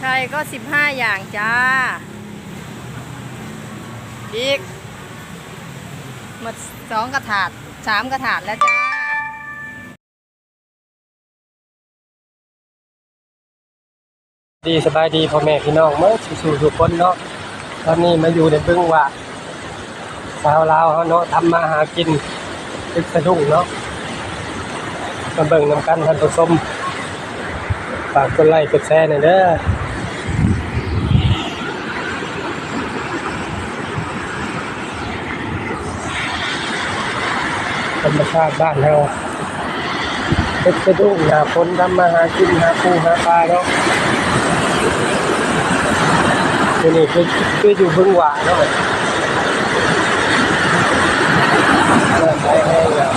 ไทยก็สิบห้าอย่างจ้าอีกหมดสองกระถาดสามกระถาดแล้วจ้าดีสบายดีพ่อแม่พี่น้องเมื่อสู่ทุกคนเนาะตอนนี้มาอยู่ในบึงว่าสาวลาวเขาเนาะทำมาหากินตึกสะดุ้งเนาะมาเบิ่งนำกันท่านผู้ชมฝากกดไลค์กดแชร์หน่อยเด้อ ธรรมชาติบ้านเราตึกสะดุ้งหาคนทำมาหากินหาปูหาปลาเนาะทีนี่คือคืออยู่บึงหวาเนาะน่าใช้แห้งอะ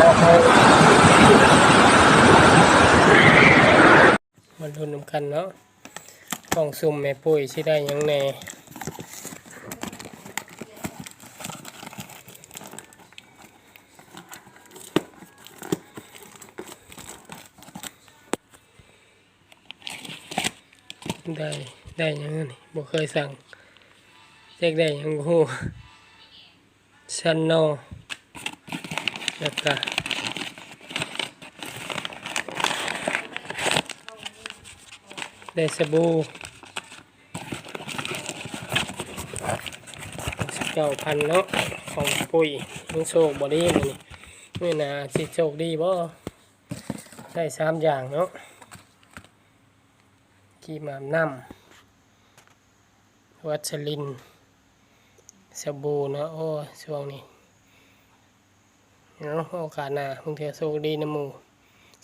น่าใช้มาดูน้ำกันเนาะกล่องซุ่มแม่ปุ้ยสิได้ยังแน่ ได้ได้ยังนี่บ่เคยสั่งเจ๊กได้ยังบ่ฮู้ซันโนแล้วก็ได้สบู่เก้าพันเนาะของปุ๋ยมึงโชคบ่ดีมื้นี้มื้อหน้าสิโชคดีบ่ได้สามอย่างเนาะ กี่มามน้ำวัชรินสบู่นาะโอ้ช่วงนี้เนาะโอกาสหน้ามึงเถอะโชคดีนะหมู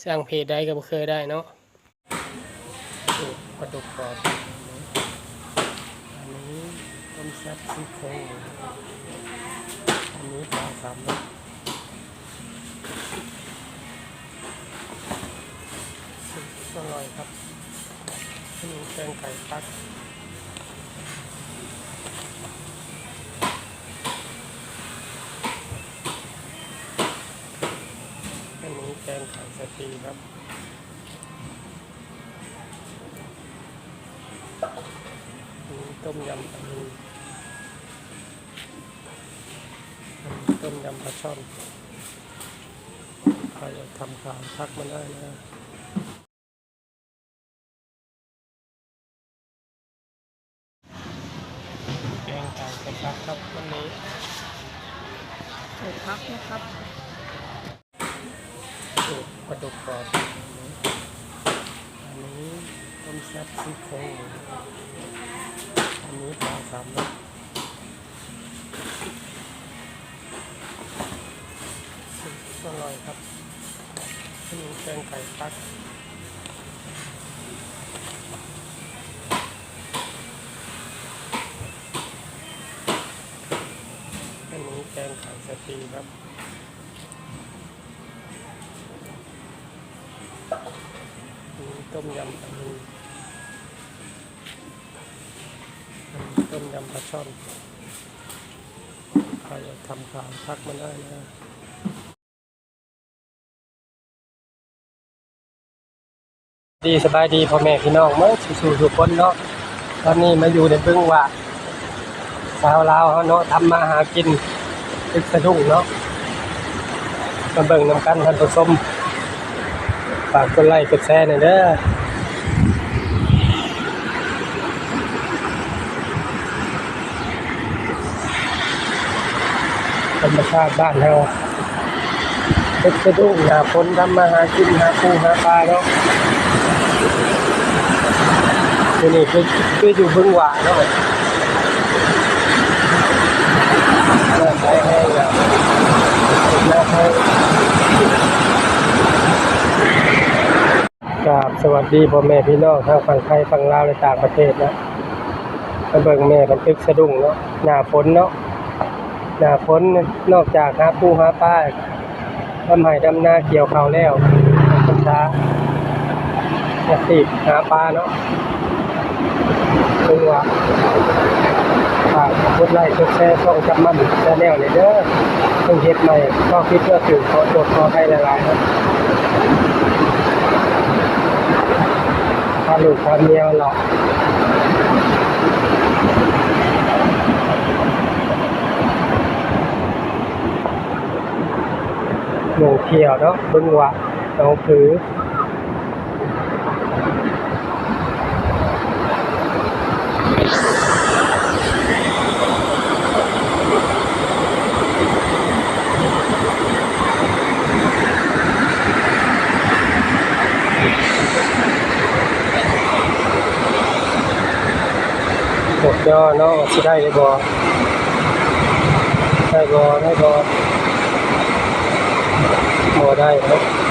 สร้างเพจได้ก็บ่เคยได้เนาะนี่ปลาดุกกรอบอันนี้ต้มแซ่บซี่โครงอันนี้ปลาสามรส นี่แกงไก่ปักอันนี้แกงไข่สตีครับนี้ต้มยำปลาทูอันนี้ต้มยำปลาช่อนใครอยากทำข่าวทักมาได้นะ แกงไก่กระชับครับวันนี้ ใส่พักนะครับสูตรปลาดุกกรอบอันนี้ต้มแซ่บซี่โครงอันนี้ปลาสามรสสูตรอร่อยครับอันนี้แกงไก่ปักอันนี้แกงไข่สตีครับ อันนี้ ต้มยำปลาทูอันนี้ต้มยำปลาช่อนใครทำข่าวทักมาได้นะดีสบายดีพ่อแม่พี่น้องเมื่อสู่ทุกคนเนาะตอนนี้มาอยู่ในบึงว่าสาวลาวเขาเนาะทำมาหากินตึกสะดุ้งเนาะมาเบิ่งนำกันท่านผู้ชม ฝากกดไลค์กดแชร์หน่อยเด้อธรรมชาติบ้านเราตึกสะดุ้งหาคนทำมาหากินหาปูหาปลาเนาะทีนี่คือคือยู่บึงหวาเนาะน่าใช้แห้งอะน่าใช้ กราบสวัสดีพ่อแม่พี่น้องทางฝั่งไทยฝั่งลาวและต่างประเทศนะมาเบิ่งแม่บันทึกสะดุ้งเนาะหน้าฝนเนาะหน้าฝนนอกจากหาปูหาปลาทำให้ดำนาเกี่ยวข้าวแล้วพรรษาจะติดหาปลาเนาะตัวฝากกดไลค์กดแชร์ช่องจับมันแชนแนลเลยเด้อเพิ่งเฮ็ดใหม่ก็คิดว่าถึงขอโทษขอให้หลายๆนะพั นลูกทำเมียหรอกหนูเขียวเนาะบึงว่าเอาถือ เดย่อเนาะสิได้บ่ได้บ่ได้บ่บ่ได้ครับ